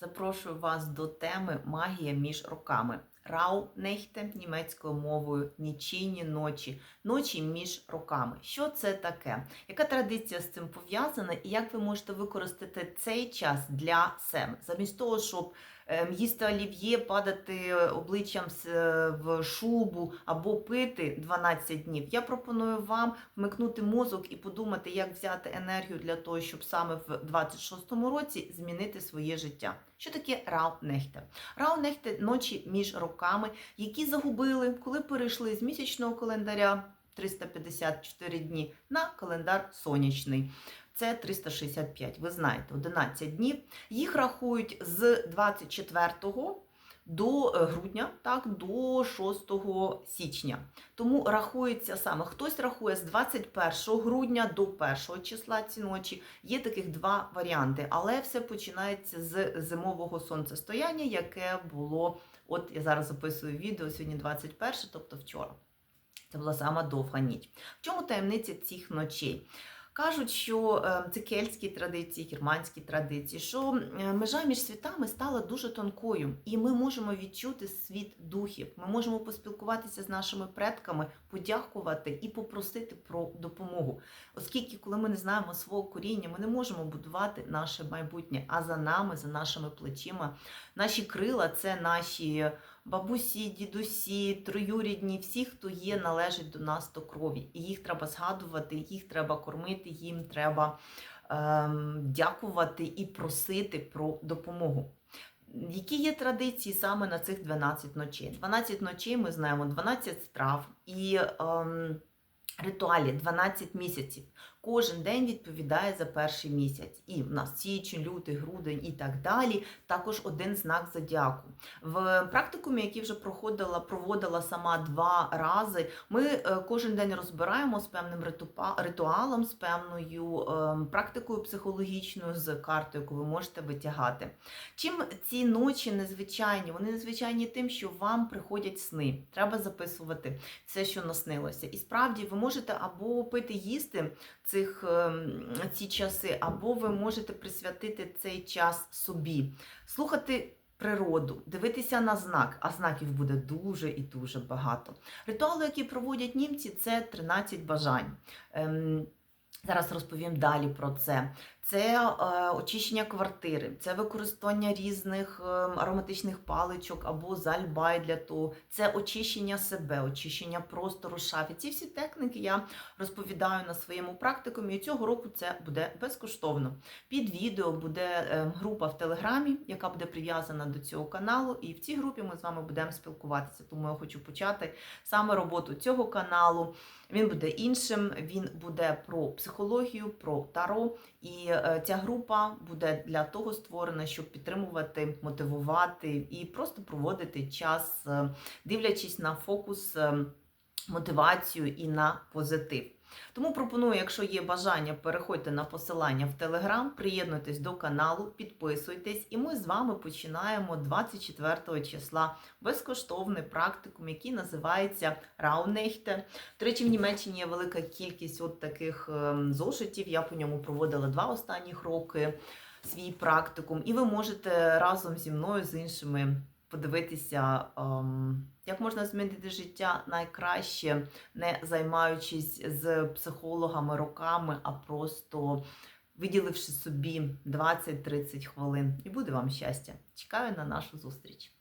Запрошую вас до теми Магія між роками. Раунехте німецькою мовою нічийні ночі, ночі між роками. Що це таке? Яка традиція з цим пов'язана, і як ви можете використати цей час для себе? Замість того, щоб ем, їсти олів'є, падати обличчям с- е, в шубу або пити 12 днів, я пропоную вам вмикнути мозок і подумати, як взяти енергію для того, щоб саме в 26-му році змінити своє життя. Що таке Раунехте? Раунехте ночі між роками, які загубили, коли перейшли з місячного календаря 354 дні на календар сонячний. Це 365, ви знаєте, 11 днів. Їх рахують з 24 до е, грудня, так, до 6 січня. Тому рахується саме, хтось рахує з 21 грудня до 1 числа ці ночі. Є таких два варіанти, але все починається з зимового сонцестояння, яке було, от я зараз записую відео, сьогодні 21, тобто вчора. Це була сама довга ніч. В чому таємниця цих ночей? Кажуть, що е, це кельтські традиції, германські традиції, що е, межа між світами стала дуже тонкою, і ми можемо відчути світ духів. Ми можемо поспілкуватися з нашими предками, подякувати і попросити про допомогу. Оскільки, коли ми не знаємо свого коріння, ми не можемо будувати наше майбутнє. А за нами, за нашими плечима, наші крила це наші бабусі, дідусі, троюрідні, всі, хто є, належать до нас до крові. І їх треба згадувати, їх треба кормити, їм треба ем, дякувати і просити про допомогу. Які є традиції саме на цих 12 ночей? 12 ночей ми знаємо 12 страв і ем, ритуалі 12 місяців. Кожен день відповідає за перший місяць. І в нас січень, лютий, грудень і так далі. Також один знак зодіаку. В практикумі, який вже проходила, проводила сама два рази, ми е, кожен день розбираємо з певним ритуалом, з певною ем, практикою психологічною, з картою, яку ви можете витягати. Чим ці ночі незвичайні? Вони незвичайні тим, що вам приходять сни. Треба записувати все, що наснилося. І справді ви можете або пити їсти цих, ем, ці часи, або ви можете присвятити цей час собі, слухати. Природу, дивитися на знак, а знаків буде дуже і дуже багато. Ритуали, які проводять німці, це 13 бажань. Ем, зараз розповім далі про це. Це е, очищення квартири, це використання різних е, ароматичних паличок або зальбай для того, це очищення себе, очищення простору шафі. Ці всі техніки я розповідаю на своєму практикумі. І цього року це буде безкоштовно. Під відео буде е, група в Телеграмі, яка буде прив'язана до цього каналу. І в цій групі ми з вами будемо спілкуватися. Тому я хочу почати саме роботу цього каналу. Він буде іншим, він буде про психологію, про таро. І ця група буде для того створена, щоб підтримувати, мотивувати і просто проводити час, е, дивлячись на фокус, е, мотивацію і на позитив. Тому пропоную, якщо є бажання, переходьте на посилання в Телеграм, приєднуйтесь до каналу, підписуйтесь, і ми з вами починаємо 24 числа безкоштовний практикум, який називається Раунехте. Речі, в Німеччині є велика кількість от таких ем, зошитів. Я по ньому проводила два останніх роки свій практикум, і ви можете разом зі мною з іншими подивитися, ем, як можна змінити життя найкраще, не займаючись з психологами роками, а просто виділивши собі 20-30 хвилин. І буде вам щастя. Чекаю на нашу зустріч.